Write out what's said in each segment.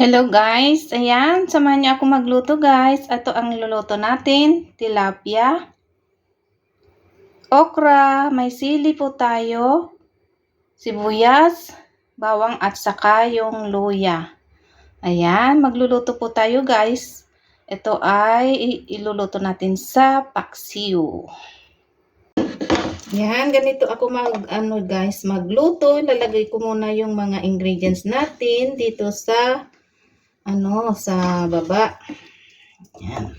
Hello guys, ayan, samahan niyo ako magluto guys. Ito ang luluto natin, tilapia, okra, may sili po tayo, sibuyas, bawang at saka yung luya. Ayan, magluluto po tayo guys. Ito ay iluluto natin sa paksiw. Yan, ganito ako mag, ano guys, magluto. Lalagay ko muna yung mga ingredients natin dito sa ano, sa baba. Yan.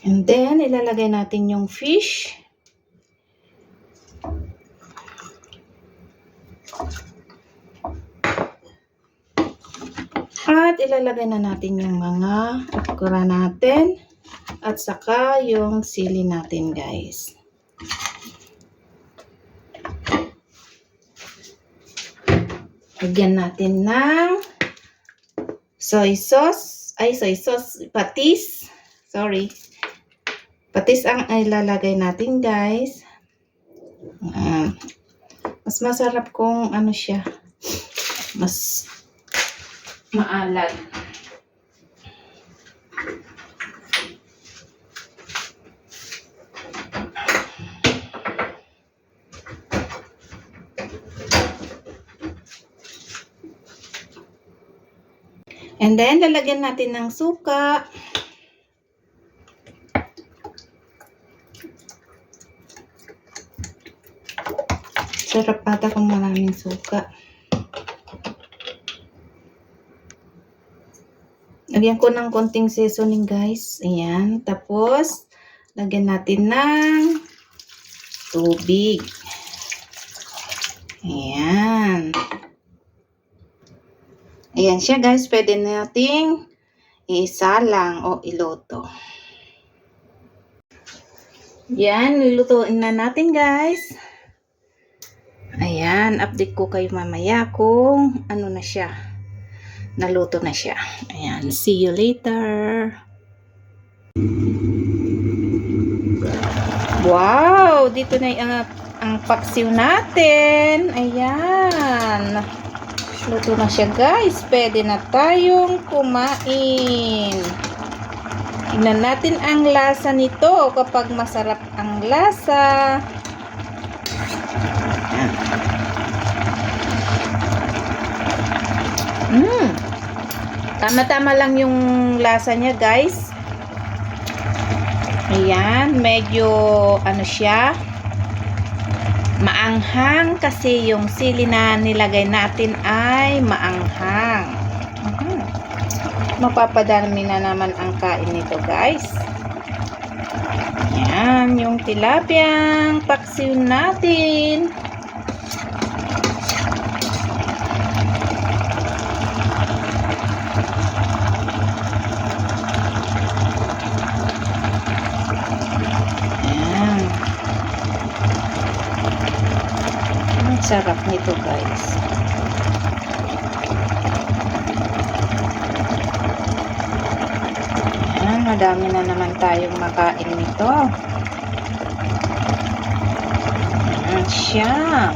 And then, ilalagay natin yung fish. At ilalagay na natin yung mga okra natin. At saka yung sili natin, guys. Lagyan natin ng soy sauce. Ay, soy sauce. Patis. Sorry. Patis ang ilalagay natin, guys. Ayan. mas masarap kung ano siya. Mas maalat. And then, lalagyan natin ng suka. Sarap ata kung maraming suka. Lagyan ko ng konting seasoning guys. Ayan. Tapos, lagyan natin ng tubig. Ayan. Ayan siya guys. Pwede nating isalang o iluto. Yan. Nilutuin na natin guys. Ayan. Update ko kayo mamaya kung ano na siya. Naluto na siya. Ayan. See you later. Wow! Dito na yung ang, ang paksiw natin. Ayan. Luto na siya guys. Pwede na tayong kumain. Tingnan natin ang lasa nito kapag masarap ang lasa. Mm. Tama-tama lang yung lasa niya guys. Ayan, medyo ano siya, maanghang kasi yung sili na nilagay natin ay maanghang. Mhm. Mapapadami na naman ang kain nito guys. Yan, yung tilapiyang paksiw natin. Yan. Ang sarap nito guys. Yan, madami na naman tayong makain nito. Yan siya.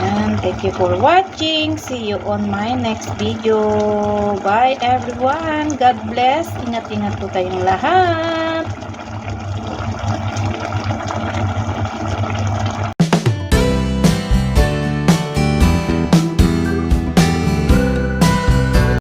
Yan, thank you for watching. See you on my next video. Bye everyone. God bless. Ingat-ingat po tayong lahat.